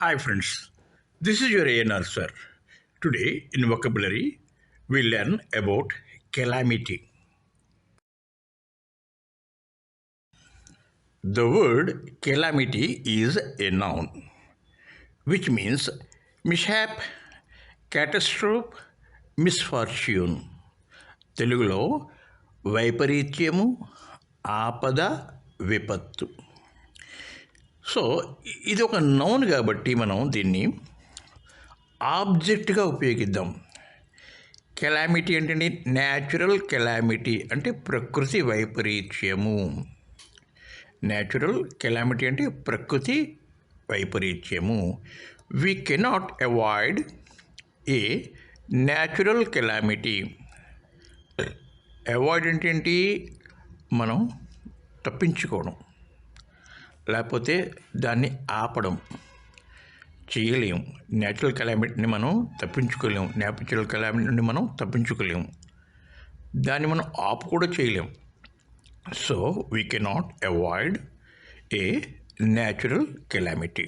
Hi friends, this is your ANR sir. Today in vocabulary we learn about calamity. The word calamity is a noun which means mishap, catastrophe, misfortune. తెలుగులో వైపరీత్యము ఆపద విపత్తు so ఇది ఒక noun కాబట్టి మనం దీన్ని ఆబ్జెక్ట్గా ఉపయోగిద్దాం. కెలామిటీ అంటే న్యాచురల్ కెలామిటీ అంటే ప్రకృతి వైపరీత్యము. న్యాచురల్ కెలామిటీ అంటే ప్రకృతి వైపరీత్యము. We cannot avoid a natural calamity avoid అంటే ఏంటి? మనం తప్పించుకోవడం లేకపోతే దాన్ని ఆపడం చేయలేము న్యాచురల్ కెలామిటీని మనం తప్పించుకోలేము న్యాచురల్ కెలామిటీ నుండి మనం తప్పించుకోలేము దాన్ని మనం ఆపు కూడా చేయలేము so we cannot avoid a natural calamity